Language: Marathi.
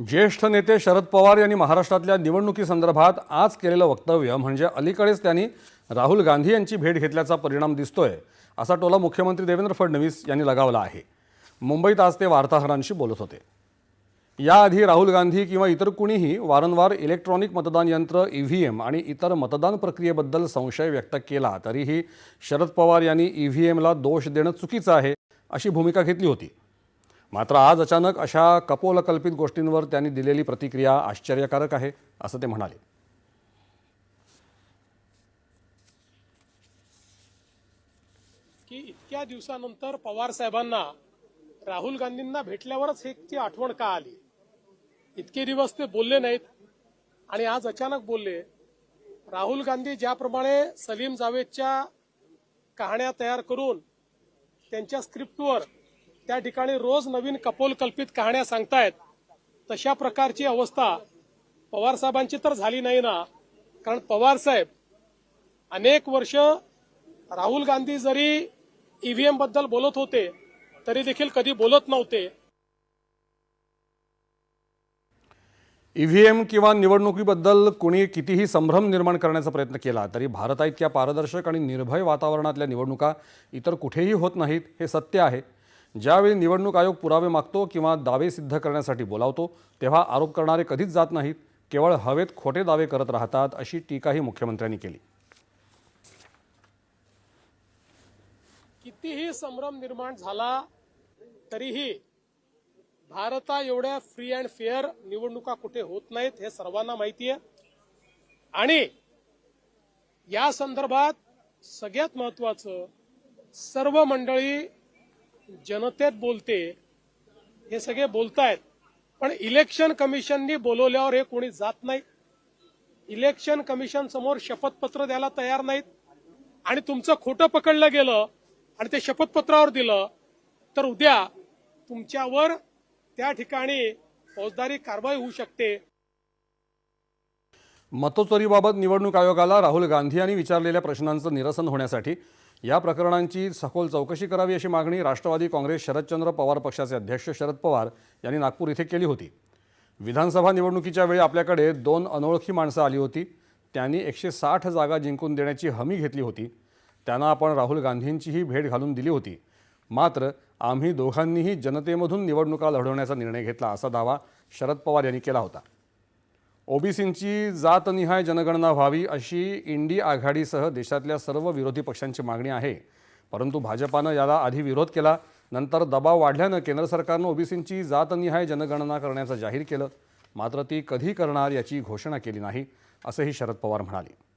ज्येष्ठ नेते शरद पवार यांनी महाराष्ट्रातल्या निवडणुकीसंदर्भात आज केलेलं वक्तव्य म्हणजे अलीकडेच त्यांनी राहुल गांधी यांची भेट घेतल्याचा परिणाम दिसतोय असा टोला मुख्यमंत्री देवेंद्र फडणवीस यांनी लगावला आहे. मुंबईत आज ते वार्ताहरांशी बोलत होते. याआधी राहुल गांधी किंवा इतर कुणीही वारंवार इलेक्ट्रॉनिक मतदान यंत्र ई व्ही एम आणि इतर मतदान प्रक्रियेबद्दल संशय व्यक्त केला तरीही शरद पवार यांनी ई व्ही एमला दोष देणं चुकीचं आहे अशी भूमिका घेतली होती. मात्र आज अचानक अशा कपोलकल्पित गोष्टींवर त्यांनी दिलेली प्रतिक्रिया आश्चर्यकारक आहे असं ते म्हणाले. की इतक्या दिवसानंतर पवार साहेबांना राहुल गांधींना भेटल्यावरच हे ती आठवण का आली? इतके दिवस ते बोलले नाहीत आणि आज अचानक बोलले. राहुल गांधी ज्याप्रमाणे सलीम जावेदच्या कहाण्या तयार करून त्यांच्या स्क्रिप्टवर त्या ठिकाणी रोज नवीन कपोलकल्पित कहाण्या सांगतायत. तशा प्रकारची अवस्था पवार साहेबांची तर झाली नाही ना. कारण पवार साहेब अनेक वर्ष राहुल गांधी जरी ईव्हीएमबद्दल बोलत होते तरी देखील कधी बोलत नव्हते. ईव्हीएम किंवा निवडणुकीबद्दल कुणी कितीही संभ्रम निर्माण करण्याचा प्रयत्न केला तरी भारताइतक्या पारदर्शक आणि निर्भय वातावरणातल्या निवडणुका इतर कुठेही होत नाहीत हे सत्य आहे. ज्यावेळी निवडणूक आयोग पुरावे मागतो किंवा दावे सिद्ध करण्यासाठी बोलावतो तेव्हा आरोप करणारे कधीच जात नाहीत केवळ हवेत खोटे दावे करत राहतात अशी टीकाही मुख्यमंत्र्यांनी केली. कितीही संभ्रम निर्माण झाला तरीही भारता एवढ्या फ्री अँड फेअर निवडणुका कुठे होत नाहीत हे सर्वांना माहिती आहे आणि या संदर्भात सगळ्यात महत्वाचं सर्व मंडळी जनतेत बोलते हे सगळे बोलतायत. पण इलेक्शन कमिशननी बोलवल्यावर हे कोणी जात नाही. इलेक्शन कमिशन समोर शपथपत्र द्यायला तयार नाहीत. आणि तुमचं खोटं पकडलं गेलं आणि ते शपथपत्रावर दिलं तर उद्या तुमच्यावर त्या ठिकाणी फौजदारी कारवाई होऊ शकते. मतचोरीबाबत निवडणूक आयोगाला राहुल गांधी यांनी विचारलेल्या प्रश्नांचं निरसन होण्यासाठी या प्रकरणांची सखोल चौकशी करावी अशी मागणी राष्ट्रवादी काँग्रेस शरदचंद्र पवार पक्षाचे अध्यक्ष शरद पवार यांनी नागपूर इथे केली होती. विधानसभा निवडणुकीच्या वेळी आपल्याकडे दोन अनोळखी माणसं आली होती. त्यांनी एकशे साठ जागा जिंकून देण्याची हमी घेतली होती. त्यांना आपण राहुल गांधींचीही भेट घालून दिली होती. मात्र आम्ही दोघांनीही जनतेमधून निवडणुका लढवण्याचा निर्णय घेतला असा दावा शरद पवार यांनी केला होता. ओबीसींची जातनिहाय जनगणना व्हावी अशी इंडी आघाडीसह देशातल्या सर्व विरोधी पक्षांची मागणी आहे. परंतु भाजपानं याला आधी विरोध केला नंतर दबाव वाढल्यानं केंद्र सरकारनं ओबीसींची जातनिहाय जनगणना करण्याचं जाहीर केलं. मात्र ती कधी करणार याची घोषणा केली नाही असंही शरद पवार म्हणाले.